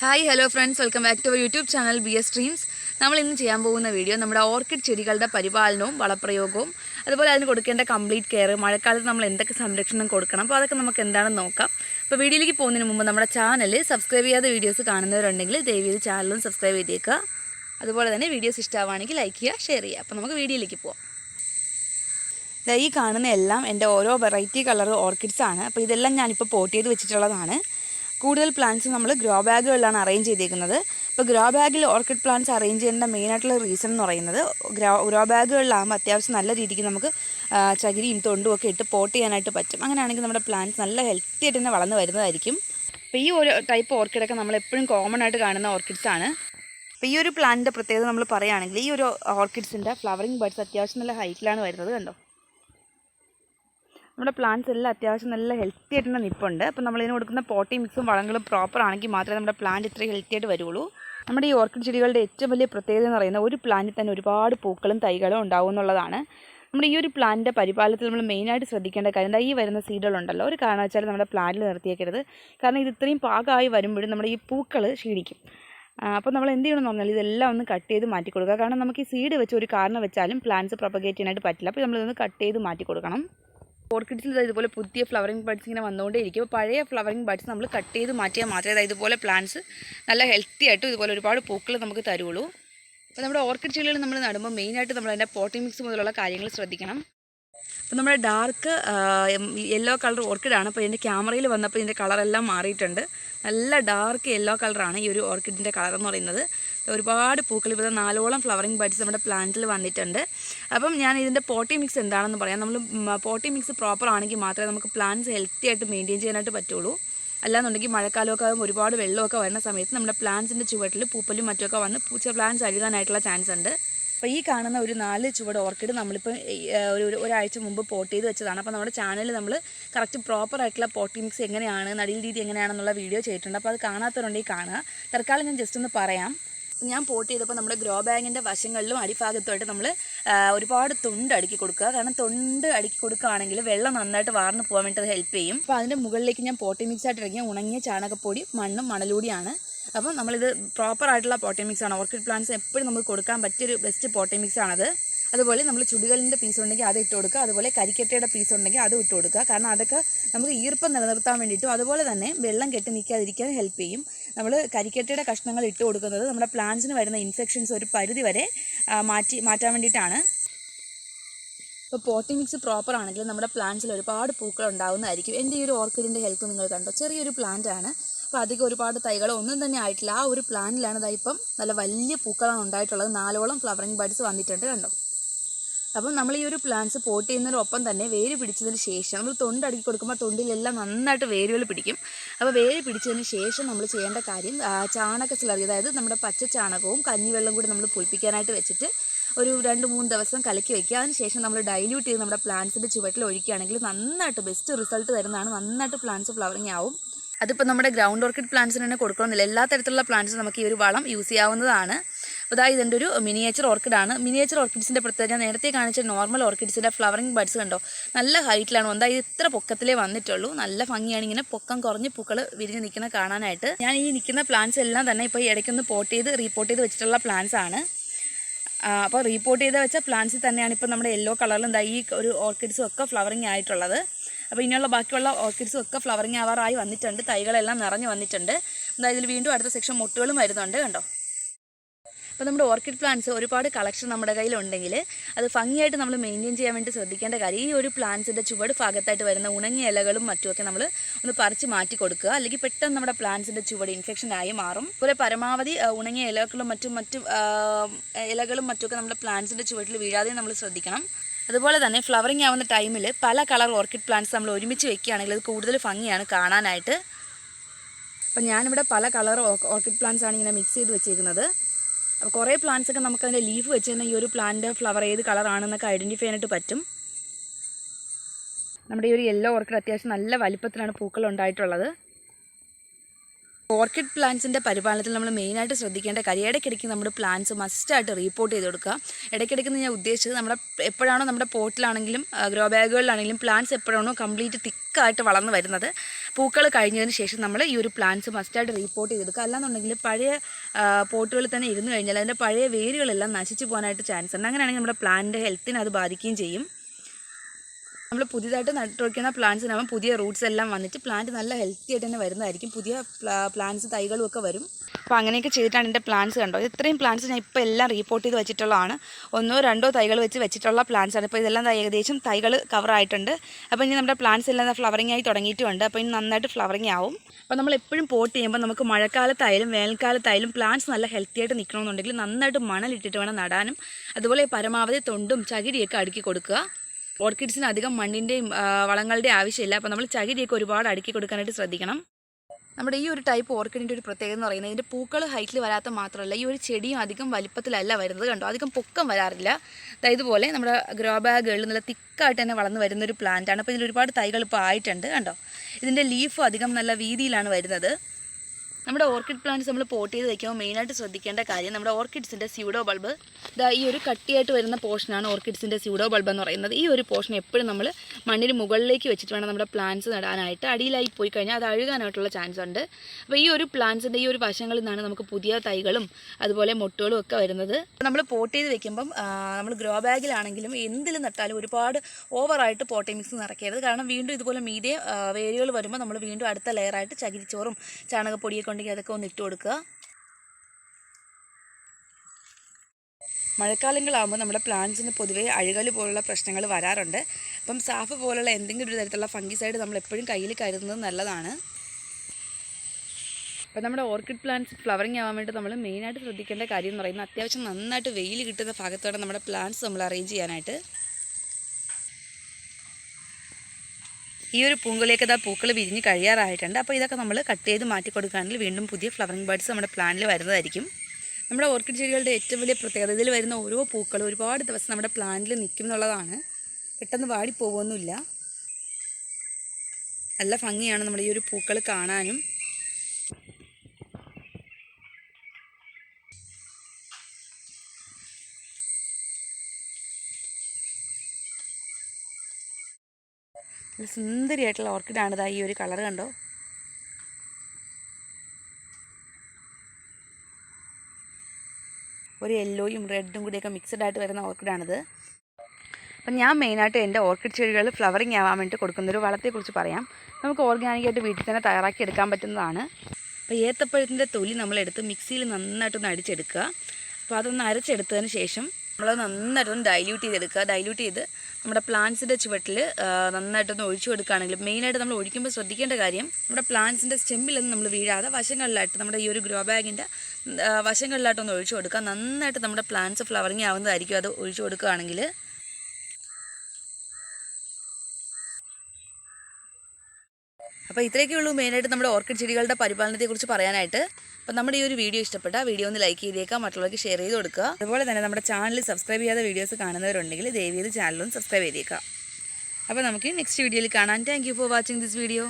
Hi hello friends welcome back to our YouTube channel B S streams നമ്മൾ ഇന്ന് ചെയ്യാൻ പോകുന്ന വീഡിയോ നമ്മുടെ ഓർക്കിഡ് ചെടികളുടെ പരിപാലനവും വളപ്രയോഗവും അതുപോലെ അതിന് കൊടുക്കേണ്ട കംപ്ലീറ്റ് കെയർ മഴക്കാലത്ത് നമ്മൾ എന്തൊക്കെ സംരക്ഷണം കൊടുക്കണം അപ്പോൾ അതൊക്കെ നമുക്ക് എന്താണെന്ന് നോക്കാം. അപ്പോൾ വീഡിയോയിലേക്ക് പോകുന്നതിന് മുമ്പ് നമ്മുടെ ചാനൽ സബ്സ്ക്രൈബ് ചെയ്യാത്ത വീഡിയോസ് കാണുന്നവരുണ്ടെങ്കിൽ ദയവേത് ചാനലും സബ്സ്ക്രൈബ് ചെയ്തേക്കുക. അതുപോലെ തന്നെ വീഡിയോസ് ഇഷ്ടമാവുകയാണെങ്കിൽ ലൈക്ക് ചെയ്യുക ഷെയർ ചെയ്യുക. അപ്പോൾ നമുക്ക് വീഡിയോയിലേക്ക് പോവാം. ഈ കാണുന്ന എല്ലാം എന്റെ ഓരോ വെറൈറ്റി കളർ ഓർക്കിഡ്സ് ആണ്. അപ്പോൾ ഇതെല്ലാം ഞാനിപ്പോൾ പോട്ട് ചെയ്ത് വെച്ചിട്ടുള്ളതാണ്. കൂടുതൽ പ്ലാന്റ്സ് നമ്മൾ ഗ്രോ ബാഗുകളിലാണ് അറേഞ്ച് ചെയ്തേക്കുന്നത്. അപ്പോൾ ഗ്രോ ബാഗിൽ ഓർക്കിഡ് പ്ലാന്റ്സ് അറേഞ്ച് ചെയ്യേണ്ട മെയിനായിട്ടുള്ള റീസൺ എന്ന് പറയുന്നത് ഗ്രോ ഗ്രോ ബാഗുകളിലാകുമ്പോൾ അത്യാവശ്യം നല്ല രീതിക്ക് നമുക്ക് ചകിരിയും തൊണ്ടും ഒക്കെ ഇട്ട് പോട്ട് ചെയ്യാനായിട്ട് പറ്റും. അങ്ങനെയാണെങ്കിൽ നമ്മുടെ പ്ലാന്റ്സ് നല്ല ഹെൽത്തി ആയിട്ട് തന്നെ വളർന്നു വരുന്നതായിരിക്കും. അപ്പോൾ ഈ ഒരു ടൈപ്പ് ഓർക്കിഡൊക്കെ നമ്മൾ എപ്പോഴും കോമൺ ആയിട്ട് കാണുന്ന ഓർക്കിഡ്സ് ആണ്. അപ്പോൾ ഈ ഒരു പ്ലാന്റിന്റെ പ്രത്യേകത നമ്മൾ പറയുകയാണെങ്കിൽ ഈ ഒരു ഓർക്കിഡ്സിന്റെ ഫ്ലവറിങ് ബഡ്സ് അത്യാവശ്യം നല്ല ഹൈറ്റിലാണ് വരുന്നത് കണ്ടോ? നമ്മുടെ പ്ലാന്റ്സ് എല്ലാം അത്യാവശ്യം നല്ല ഹെൽത്തി ആയിട്ട് തന്നെ നിൽപ്പുണ്ട് അപ്പോൾ നമ്മളിതിന് കൊടുക്കുന്ന പോട്ടി മിക്സും വളങ്ങളും പ്രോപ്പർ ആണെങ്കിൽ മാത്രമേ നമ്മുടെ പ്ലാന്റ് ഇത്രയും ഹെൽത്തി ആയിട്ട് വരുള്ളൂ. നമ്മുടെ ഈ ഓർക്കിഡ് ചെടികളുടെ ഏറ്റവും വലിയ പ്രത്യേകത എന്ന് പറയുന്നത് ഒരു പ്ലാന്റിൽ തന്നെ ഒരുപാട് പൂക്കളും തൈകളും ഉണ്ടാവും എന്നുള്ളതാണ്. നമ്മുടെ ഈ ഒരു പ്ലാന്റിന്റെ പരിപാലനത്തിൽ നമ്മൾ മെയിനായിട്ട് ശ്രദ്ധിക്കേണ്ട കാര്യം എന്താ? ഈ വരുന്ന സീഡുകളുണ്ടല്ലോ ഒരു കാരണവശാലും നമ്മുടെ പ്ലാന്റിൽ നിർത്തിയേക്കരുത്. കാരണം ഇത് ഇത്രയും പാകമായി വരുമ്പോഴും നമ്മുടെ ഈ പൂക്കൾ ക്ഷീണിക്കും. അപ്പോൾ നമ്മൾ എന്ത് ചെയ്യണമെന്ന് പറഞ്ഞാൽ ഇതെല്ലാം ഒന്ന് കട്ട് ചെയ്ത് മാറ്റി കൊടുക്കുക. കാരണം നമുക്ക് ഈ സീഡ് വെച്ച് ഒരു കാരണം വെച്ചാലും പ്ലാന്റ്സ് പ്രൊപ്പഗേറ്റ് ചെയ്യാനായിട്ട് പറ്റില്ല. അപ്പോൾ നമ്മളിതൊന്ന് കട്ട് ചെയ്ത് മാറ്റി കൊടുക്കണം. ഓർക്കിഡ്സിൽ ഇതാ ഇതുപോലെ പുതിയ ഫ്ലവറിങ് ബഡ്സ് ഇങ്ങനെ വന്നുകൊണ്ടേ ഇരിക്കും അപ്പോൾ പഴയ ഫ്ലവറിങ് ബഡ്സ് നമ്മൾ കട്ട് ചെയ്ത് മാറ്റിയാൽ മാത്രമേ ഇതുപോലെ പ്ലാന്റ്സ് നല്ല ഹെൽത്തി ആയിട്ടും ഇതുപോലെ ഒരുപാട് പൂക്കൾ നമുക്ക് തരുള്ളൂ. അപ്പോൾ നമ്മുടെ ഓർക്കിഡ് ചെടികൾ നമ്മൾ നടുമ്പോൾ മെയിനായിട്ട് നമ്മൾ അതിന്റെ പോട്ടിംഗ് മിക്സ് മുതലുള്ള കാര്യങ്ങൾ ശ്രദ്ധിക്കണം. അപ്പോൾ നമ്മുടെ ഡാർക്ക് യെല്ലോ കളർ ഓർക്കിഡാണ് അപ്പോൾ ഇതിന്റെ ക്യാമറയിൽ വന്നപ്പോൾ ഇതിന്റെ കളറെല്ലാം മാറിയിട്ടുണ്ട്. നല്ല ഡാർക്ക് യെല്ലോ കളറാണ് ഈ ഒരു ഓർക്കിഡിന്റെ കളർ എന്ന് പറയുന്നത്. ഒരുപാട് പൂക്കൾ ഇവിടെ നാലോളം ഫ്ലവറിങ് ബഡ്സ് നമ്മുടെ പ്ലാന്റിൽ വന്നിട്ടുണ്ട്. അപ്പം ഞാൻ ഇതിന്റെ പോട്ടി മിക്സ് എന്താണെന്ന് പറയാം. നമ്മൾ പോട്ടി മിക്സ് പ്രോപ്പർ ആണെങ്കിൽ മാത്രമേ നമുക്ക് പ്ലാന്റ്സ് ഹെൽത്തി ആയിട്ട് മെയിന്റെയിൻ ചെയ്യാനായിട്ട് പറ്റുള്ളൂ. അല്ലാന്നുണ്ടെങ്കിൽ മഴക്കാലമൊക്കെ ആകുമ്പോൾ ഒരുപാട് വെള്ളമൊക്കെ വരുന്ന സമയത്ത് നമ്മുടെ പ്ലാന്റ്സിന്റെ ചുവട്ടിൽ പൂപ്പലും മറ്റുമൊക്കെ വന്ന് പൂച്ച പ്ലാന്റ്സ് അഴുകാനായിട്ടുള്ള ചാൻസ് ഉണ്ട്. അപ്പോൾ ഈ കാണുന്ന ഒരു നാല് ചുവട് ഓർക്കിഡ് നമ്മളിപ്പോൾ ഒരു- ഒരാഴ്ച മുമ്പ് പോട്ട് ചെയ്ത് വെച്ചതാണ്. അപ്പോൾ നമ്മുടെ ചാനലിൽ നമ്മൾ കറക്റ്റ് പ്രോപ്പർ ആയിട്ടുള്ള പോട്ടി മിക്സ് എങ്ങനെയാണ് നടിയിൽ രീതി എങ്ങനെയാണെന്നുള്ള വീഡിയോ ചെയ്തിട്ടുണ്ട്. അപ്പോൾ അത് കാണാത്തവരുണ്ടെങ്കിൽ കാണുക. തൽക്കാലം ഞാൻ ജസ്റ്റ് ഒന്ന് പറയാം. ഞാൻ പോട്ട് ചെയ്തപ്പോൾ നമ്മുടെ ഗ്രോ ബാഗിന്റെ വശങ്ങളിലും അടിഭാഗത്തുമായിട്ട് നമ്മൾ ഒരുപാട് തൊണ്ട് അടുക്കി കൊടുക്കുക. കാരണം തൊണ്ട് അടുക്കി കൊടുക്കുകയാണെങ്കിൽ വെള്ളം നന്നായിട്ട് വാർന്നു പോകാൻ വേണ്ടി അത് ഹെൽപ്പ് ചെയ്യും. അപ്പോൾ അതിന്റെ മുകളിലേക്ക് ഞാൻ പോട്ടി മിക്സ് ആയിട്ട് ഇറങ്ങിയ ഉണങ്ങിയ ചാണകപ്പൊടി മണ്ണും മണലൂടിയാണ്. അപ്പം നമ്മളിത് പ്രോപ്പർ ആയിട്ടുള്ള പോട്ടി മിക്സ് ആണ്. ഓർക്കിഡ് പ്ലാന്റ്സ് എപ്പോഴും നമുക്ക് കൊടുക്കാൻ പറ്റിയൊരു ബെസ്റ്റ് പോട്ടി മിക്സ് ആണത്. അതുപോലെ നമ്മൾ ചുടികളിന്റെ പീസ് ഉണ്ടെങ്കിൽ അത് ഇട്ട് കൊടുക്കുക. അതുപോലെ കരിക്കട്ടയുടെ പീസ് ഉണ്ടെങ്കിൽ അത് ഇട്ട് കൊടുക്കുക. കാരണം അതൊക്കെ നമുക്ക് ഈർപ്പം നിലനിർത്താൻ വേണ്ടിയിട്ടും അതുപോലെ തന്നെ വെള്ളം കെട്ടി നിൽക്കാതിരിക്കാൻ ഹെൽപ്പ് ചെയ്യും. നമ്മൾ കരിക്കട്ടയുടെ കഷ്ണങ്ങൾ ഇട്ട് കൊടുക്കുന്നത് നമ്മുടെ പ്ലാന്റ്സിന് വരുന്ന ഇൻഫെക്ഷൻസ് ഒരു പരിധി വരെ മാറ്റി മാറ്റാൻ വേണ്ടിയിട്ടാണ്. ഇപ്പോൾ പോട്ടി മിക്സ് പ്രോപ്പർ ആണെങ്കിൽ നമ്മുടെ പ്ലാന്റ്സിൽ ഒരുപാട് പൂക്കൾ ഉണ്ടാകുന്നതായിരിക്കും എന്റെ ഈ ഒരു ഓർക്കിഡിന്റെ ഹെൽത്ത് നിങ്ങൾ കണ്ടോ? ചെറിയൊരു പ്ലാന്റ് ആണ്. അപ്പോൾ അധികം ഒരുപാട് തൈകളോ ഒന്നും തന്നെ ആയിട്ടില്ല. ആ ഒരു പ്ലാന്റിലാണ് ഇതാ ഇപ്പം നല്ല വലിയ പൂക്കളാണ് ഉണ്ടായിട്ടുള്ളത്. നാലോളം ഫ്ലവറിങ് ബഡ്സ് വന്നിട്ടുണ്ട് കണ്ടോ? അപ്പം നമ്മൾ ഈ ഒരു പ്ലാന്റ്സ് പോട്ട് ചെയ്യുന്നതിനൊപ്പം തന്നെ വേര് പിടിച്ചതിന് ശേഷം നമ്മൾ തൊണ്ടടുക്കി കൊടുക്കുമ്പോൾ തൊണ്ടിലെല്ലാം നന്നായിട്ട് വേരുകൾ പിടിക്കും. അപ്പോൾ വേര് പിടിച്ചതിന് ശേഷം നമ്മൾ ചെയ്യേണ്ട കാര്യം ചാണക സ്ലറി അതായത് നമ്മുടെ പച്ച ചാണകവും കഞ്ഞിവെള്ളം കൂടി നമ്മൾ പുളിപ്പിക്കാനായിട്ട് വെച്ചിട്ട് ഒരു രണ്ട് മൂന്ന് ദിവസം കലക്കി വയ്ക്കുക അതിന് ശേഷം നമ്മൾ ഡൈല്യൂട്ട് ചെയ്ത് നമ്മുടെ പ്ലാന്റ്സിന്റെ ചുവട്ടിൽ ഒഴിക്കുകയാണെങ്കിൽ നന്നായിട്ട് ബെസ്റ്റ് റിസൾട്ട് തരുന്നതാണ്. നന്നായിട്ട് പ്ലാന്റ്സ് ഫ്ലവറിങ് ആവും. അതിപ്പോൾ നമ്മുടെ ഗ്രൗണ്ട് ഓർക്കിഡ് പ്ലാന്റ്സിന് തന്നെ കൊടുക്കണമെന്നില്ല. എല്ലാ തരത്തിലുള്ള പ്ലാന്റ്സും നമുക്ക് ഈ ഒരു വളം യൂസ് ചെയ്യാവുന്നതാണ്. അപ്പോൾ അതായത് ഇതിന്റെ ഒരു മിനിയേച്ചർ ഓർക്കിഡ് ആണ്. മിനിയേച്ചർ ഓർക്കിഡ്സിന്റെ പ്രത്യേകത നേരത്തെ കാണിച്ച നോർമൽ ഓർക്കിഡ്സിന്റെ ഫ്ലവറിങ് ബഡ്സ് കണ്ടോ? നല്ല ഹൈറ്റിലാണ് വന്നത്. ഇത് ഇത്ര പൊക്കത്തിലേ വന്നിട്ടുള്ളൂ. നല്ല ഭംഗിയാണ് ഇങ്ങനെ പൊക്കം കുറഞ്ഞ് പൂക്കൾ വിരിഞ്ഞ് നിൽക്കുന്ന കാണാനായിട്ട്. ഞാൻ ഈ നിൽക്കുന്ന പ്ലാന്റ്സ് എല്ലാം തന്നെ ഇപ്പോൾ ഈ ഇടയ്ക്കൊന്ന് പോട്ട് ചെയ്ത് റീപോർട്ട് ചെയ്ത് വെച്ചിട്ടുള്ള പ്ലാന്റ്സ് ആണ്. അപ്പോൾ റീപോർട്ട് ചെയ്ത് വെച്ച പ്ലാന്റ്സിൽ തന്നെയാണ് ഇപ്പോൾ നമ്മുടെ യെല്ലോ കളറിലും എന്താ ഈ ഒരു ഓർക്കിഡ്സും ഒക്കെ ഫ്ലവറിങ് ആയിട്ടുള്ളത്. അപ്പോൾ ഇനിയുള്ള ബാക്കിയുള്ള ഓർക്കിഡ്സും ഒക്കെ ഫ്ലവറിങ് ആവാറായി വന്നിട്ടുണ്ട്. തൈകളെല്ലാം നിറഞ്ഞു വന്നിട്ടുണ്ട്. എന്താ ഇതിൽ വീണ്ടും അടുത്ത സെക്ഷൻ മുട്ടുകളും വരുന്നുണ്ട്. കണ്ടോ? അപ്പോൾ നമ്മുടെ ഓർക്കിഡ് പ്ലാന്റ്സ് ഒരുപാട് കളക്ഷൻ നമ്മുടെ കയ്യിലുണ്ടെങ്കിൽ അത് ഭംഗിയായിട്ട് നമ്മൾ മെയിന്റെയിൻ ചെയ്യാൻ വേണ്ടി ശ്രദ്ധിക്കേണ്ട കാര്യം ഈ ഒരു പ്ലാന്റ്സിന്റെ ചുവട് ഭാഗത്തായിട്ട് വരുന്ന ഉണങ്ങിയ ഇലകളും മറ്റുമൊക്കെ നമ്മൾ ഒന്ന് പറിച്ച് മാറ്റി കൊടുക്കുക. അല്ലെങ്കിൽ പെട്ടെന്ന് നമ്മുടെ പ്ലാന്റ്സിന്റെ ചുവട് ഇൻഫെക്ഷൻ ആയി മാറും. അതുപോലെ പരമാവധി ഉണങ്ങിയ ഇലകളും മറ്റും മറ്റും ഇലകളും മറ്റുമൊക്കെ നമ്മുടെ പ്ലാന്റ്സിന്റെ ചുവട്ടിൽ വീഴാതെ നമ്മൾ ശ്രദ്ധിക്കണം. അതുപോലെ തന്നെ ഫ്ലവറിങ് ആവുന്ന ടൈമിൽ പല കളർ ഓർക്കിഡ് പ്ലാന്റ്സ് നമ്മൾ ഒരുമിച്ച് വെക്കുകയാണെങ്കിൽ അത് കൂടുതൽ ഭംഗിയാണ് കാണാനായിട്ട്. അപ്പം ഞാനിവിടെ പല കളർ ഓർക്കിഡ് പ്ലാന്റ്സ് ആണ് ഇങ്ങനെ മിക്സ് ചെയ്ത് വെച്ചേക്കുന്നത് അപ്പോൾ കുറേ പ്ലാന്റ്സ് ഒക്കെ നമുക്ക് അതിന്റെ ലീഫ് വെച്ച് തന്നെ ഈ ഒരു പ്ലാന്റ് ഫ്ലവർ ഏത് കളറാണെന്നൊക്കെ ഐഡന്റിഫൈ ചെയ്യാനായിട്ട് പറ്റും. നമ്മുടെ ഈ ഒരു യെല്ലോ ഓർക്കിഡ് അത്യാവശ്യം നല്ല വലിപ്പത്തിലാണ് പൂക്കൾ ഉണ്ടായിട്ടുള്ളത്. ഓർക്കിഡ് പ്ലാന്റ്സിന്റെ പരിപാലനത്തിൽ നമ്മൾ മെയിനായിട്ട് ശ്രദ്ധിക്കേണ്ട കാര്യം ഇടയ്ക്കിടയ്ക്ക് നമ്മുടെ പ്ലാന്റ്സ് മസ്റ്റായിട്ട് റീപ്പോർട്ട് ചെയ്ത് കൊടുക്കുക. ഇടയ്ക്കിടയ്ക്ക് ഞാൻ ഉദ്ദേശിച്ചത് നമ്മുടെ എപ്പോഴാണോ നമ്മുടെ പോട്ടിലാണെങ്കിലും ഗ്രോ ബാഗുകളിലാണെങ്കിലും പ്ലാന്റ്സ് എപ്പോഴാണോ കംപ്ലീറ്റ് തിക്കായിട്ട് വളർന്നു വരുന്നത്. പൂക്കൾ കഴിഞ്ഞതിന് ശേഷം നമ്മൾ ഈ ഒരു പ്ലാന്റ്സ് മസ്റ്റായിട്ട് റീപ്പോർട്ട് ചെയ്തെടുക്കുക. അല്ലാന്നുണ്ടെങ്കിൽ പഴയ പോട്ടുകളിൽ തന്നെ ഇരുന്ന് കഴിഞ്ഞാൽ അതിന്റെ പഴയ വേരുകളെല്ലാം നശിച്ചു പോകാനായിട്ട് ചാൻസ് ഉണ്ട്. അങ്ങനെയാണെങ്കിൽ നമ്മുടെ പ്ലാന്റിന്റെ ഹെൽത്തിനെ അത് ബാധിക്കുകയും ചെയ്യും. നമ്മൾ പുതിയതായിട്ട് നട്ടുവയ്ക്കുന്ന പ്ലാന്റ്സിനാകുമ്പോൾ പുതിയ റൂട്ട്സ് എല്ലാം വന്നിട്ട് പ്ലാന്റ് നല്ല ഹെൽത്തി ആയിട്ട് തന്നെ വരുന്നതായിരിക്കും. പുതിയ പ്ലാന്റ്സ് തൈകളും ഒക്കെ വരും. അപ്പോൾ അങ്ങനെയൊക്കെ ചെയ്തിട്ടാണ് എന്റെ പ്ലാൻസ് കണ്ടോ ഇത്രയും പ്ലാൻസ് ഞാൻ ഇപ്പോൾ എല്ലാം റീപ്പോർട്ട് ചെയ്ത് വെച്ചിട്ടുള്ളതാണ്. ഒന്നോ രണ്ടോ തൈകൾ വെച്ച് വെച്ചിട്ടുള്ള പ്ലാൻസാണ് ഇപ്പോൾ ഇതെല്ലാം ഏകദേശം തൈകൾ കവറായിട്ടുണ്ട് അപ്പോൾ ഇനി നമ്മുടെ പ്ലാൻസ് എല്ലാം ഫ്ലവറിങ് ആയി തുടങ്ങിയിട്ടുണ്ട്. അപ്പോൾ ഇനി നന്നായിട്ട് ഫ്ലവറിങ് ആവും. അപ്പോൾ നമ്മൾ എപ്പോഴും പോട്ട് ചെയ്യുമ്പോൾ നമുക്ക് മഴക്കാലത്തായാലും വേനൽക്കാലത്തായാലും പ്ലാന്റ്സ് നല്ല ഹെൽത്തി ആയിട്ട് നിൽക്കണമെന്നുണ്ടെങ്കിൽ നന്നായിട്ട് മണലിട്ടിട്ട് വേണം നടാനും. അതുപോലെ പരമാവധി തൊണ്ടും ചകിരിയൊക്കെ അടുക്കി കൊടുക്കുക. ഓർക്കിഡ്സിന് അധികം മണ്ണിന്റെയും വളങ്ങളുടെയും ആവശ്യമില്ല. അപ്പോൾ നമ്മൾ ചകിരിയൊക്കെ ഒരുപാട് അടുക്കി കൊടുക്കാനായിട്ട് ശ്രദ്ധിക്കണം. നമ്മുടെ ഈ ഒരു ടൈപ്പ് ഓർക്കിഡിന്റെ ഒരു പ്രത്യേകത എന്ന് പറയുന്നത് ഇതിന്റെ പൂക്കൾ ഹൈറ്റിൽ വരാത്ത മാത്രമല്ല ഈ ഒരു ചെടിയും അധികം വലിപ്പത്തിലല്ല വരുന്നത് കണ്ടോ? അധികം പൊക്കം വരാറില്ല. അതായത് ഇതുപോലെ നമ്മുടെ ഗ്രോ ബാഗുകളിൽ നല്ല തിക്കായിട്ട് തന്നെ വളർന്നു വരുന്ന ഒരു പ്ലാന്റാണ് അപ്പോൾ ഇതിൽ ഒരുപാട് തൈകൾ ഇപ്പോൾ ആയിട്ടുണ്ട് കണ്ടോ? ഇതിന്റെ ലീഫും അധികം നല്ല വീതിയിലാണ് വരുന്നത്. നമ്മുടെ ഓർക്കിഡ് പ്ലാന്റ്സ് നമ്മൾ പോട്ട് ചെയ്ത് വയ്ക്കുമ്പോൾ മെയിനായിട്ട് ശ്രദ്ധിക്കേണ്ട കാര്യം നമ്മുടെ ഓർക്കിഡ്സിന്റെ സ്യൂഡോ ബൾബ്. ഇതാ ഈ ഒരു കട്ടിയായിട്ട് വരുന്ന പോർഷനാണ് ഓർക്കിഡ്സിന്റെ സ്യൂഡോ ബൾബ് എന്ന് പറയുന്നത്. ഈ ഒരു പോർഷൻ എപ്പോഴും നമ്മൾ മണ്ണിന് മുകളിലേക്ക് വെച്ചിട്ട് വേണം നമ്മുടെ പ്ലാന്റ്സ് നടാനായിട്ട്. അടിയിലായി പോയി കഴിഞ്ഞാൽ അത് അഴുകാനായിട്ടുള്ള ചാൻസ് ഉണ്ട്. അപ്പോൾ ഈ ഒരു പ്ലാന്റ്സിന്റെ ഈ ഒരു വശങ്ങളിൽ നിന്നാണ് നമുക്ക് പുതിയ തൈകളും അതുപോലെ മുട്ടുകളും ഒക്കെ വരുന്നത്. നമ്മൾ പോട്ട് ചെയ്ത് വെക്കുമ്പം നമ്മൾ ഗ്രോ ബാഗിലാണെങ്കിലും എന്തിൽ നട്ടാലും ഒരുപാട് ഓവറായിട്ട് പോട്ടി മിക്സ് നിറയ്ക്കരുത് കാരണം വീണ്ടും ഇതുപോലെ മീഡിയ വേരുകൾ വരുമ്പോൾ നമ്മൾ വീണ്ടും അടുത്ത ലെയറായിട്ട് ചകിരിച്ചോറും ചാണകപ്പൊടിയൊക്കെ ഉണ്ടെങ്കിൽ അതൊക്കെ ഒന്ന് ഇട്ട് കൊടുക്കുക. മഴക്കാലങ്ങളാകുമ്പോൾ നമ്മുടെ പ്ലാന്റ്സിന് പൊതുവേ അഴുകൽ പോലുള്ള പ്രശ്നങ്ങൾ വരാറുണ്ട്. അപ്പം സാഫ് പോലുള്ള എന്തെങ്കിലും ഒരു തരത്തിലുള്ള ഫംഗിസൈഡ് നമ്മൾ എപ്പോഴും കയ്യിൽ കരുതുന്നത് നല്ലതാണ്. അപ്പോൾ നമ്മുടെ ഓർക്കിഡ് പ്ലാന്റ്സ് ഫ്ലവറിങ് ആവാൻ വേണ്ടി നമ്മൾ മെയിനായിട്ട് ശ്രദ്ധിക്കേണ്ട കാര്യം എന്ന് പറയുന്നത് അത്യാവശ്യം നന്നായിട്ട് വെയിൽ കിട്ടുന്ന ഭാഗത്തോടെ നമ്മുടെ പ്ലാന്റ്സ് നമ്മൾ അറേഞ്ച് ചെയ്യാനായിട്ട്. ഈ ഒരു പൂങ്കുലേക്ക് ഇതാ പൂക്കൾ വിരിഞ്ഞ് കഴിയാറായിട്ടുണ്ട്. അപ്പോൾ ഇതൊക്കെ നമ്മൾ കട്ട് ചെയ്ത് മാറ്റി കൊടുക്കുകയാണെങ്കിൽ വീണ്ടും പുതിയ ഫ്ലവറിങ് ബേർഡ്സ് നമ്മുടെ പ്ലാനിൽ വരുന്നതായിരിക്കും. നമ്മുടെ ഓർക്കിഡ് ചെടികളുടെ ഏറ്റവും വലിയ പ്രത്യേകത ഇതിൽ വരുന്ന ഓരോ പൂക്കളും ഒരുപാട് ദിവസം നമ്മുടെ പ്ലാനിൽ നിൽക്കും എന്നുള്ളതാണ്. പെട്ടെന്ന് വാടിപ്പോകുമൊന്നുമില്ല നല്ല ഭംഗിയാണ് നമ്മുടെ ഈ ഒരു പൂക്കൾ കാണാനും. നല്ല സുന്ദരിയായിട്ടുള്ള ഓർക്കിഡാണ് ഇതാ ഈ ഒരു കളർ കണ്ടോ? ഒരു യെല്ലോയും റെഡും കൂടിയൊക്കെ മിക്സഡ് ആയിട്ട് വരുന്ന ഓർക്കിഡാണിത്. അപ്പം ഞാൻ മെയിനായിട്ട് എന്റെ ഓർക്കിഡ് ചെടികൾ ഫ്ലവറിങ് ആവാൻ വേണ്ടി കൊടുക്കുന്നൊരു വളത്തെക്കുറിച്ച് പറയാം. നമുക്ക് ഓർഗാനിക്കായിട്ട് വീട്ടിൽ തന്നെ തയ്യാറാക്കി എടുക്കാൻ പറ്റുന്നതാണ്. അപ്പോൾ ഏത്തപ്പഴത്തിന്റെ തൊലി നമ്മളെടുത്ത് മിക്സിയിൽ നന്നായിട്ടൊന്ന് അടിച്ചെടുക്കുക. അപ്പോൾ അതൊന്ന് അരച്ചെടുത്തതിന് ശേഷം നമ്മളത് നന്നായിട്ടൊന്ന് ഡൈല്യൂട്ട് ചെയ്തെടുക്കുക. ഡൈല്യൂട്ട് ചെയ്ത് നമ്മുടെ പ്ലാന്റ്സിന്റെ ചുവട്ടിൽ നന്നായിട്ടൊന്ന് ഒഴിച്ചു കൊടുക്കുകയാണെങ്കിൽ മെയിനായിട്ട് നമ്മൾ ഒഴിക്കുമ്പോൾ ശ്രദ്ധിക്കേണ്ട കാര്യം നമ്മുടെ പ്ലാന്റ്സിന്റെ സ്റ്റെമ്മിലൊന്നും നമ്മൾ വീഴാതെ വശങ്ങളിലായിട്ട് നമ്മുടെ ഈ ഒരു ഗ്രോ ബാഗിന്റെ വശങ്ങളിലായിട്ടൊന്ന് ഒഴിച്ചു കൊടുക്കുക. നന്നായിട്ട് നമ്മുടെ പ്ലാന്റ്സ് ഫ്ലവറിങ് ആവുന്നതായിരിക്കും അത് ഒഴിച്ചു കൊടുക്കുകയാണെങ്കിൽ. അപ്പോൾ ഇത്രയൊക്കെ ഉള്ളൂ മെയിനായിട്ട് നമ്മുടെ ഓർക്കിഡ് ചെടികളുടെ പരിപാലനത്തെക്കുറിച്ച് പറയാനായിട്ട്. അപ്പോൾ നമ്മുടെ ഈ ഒരു വീഡിയോ ഇഷ്ടപ്പെട്ട വീഡിയോ ഒന്ന് ലൈക്ക് ചെയ്തേക്കാം മറ്റുള്ളവർക്ക് ഷെയർ ചെയ്ത് കൊടുക്കുക. അതുപോലെ തന്നെ നമ്മുടെ ചാനൽ സബ്സ്ക്രൈബ് ചെയ്യാത്ത വീഡിയോസ് കാണുന്നവരുണ്ടെങ്കിൽ ദയവ് ചെയ്ത് ചാനലും സബ്സ്ക്രൈബ് ചെയ്തേക്കാം അപ്പോൾ നമുക്ക് നെക്സ്റ്റ് വീഡിയോയിൽ കാണാം. Thank for watching this video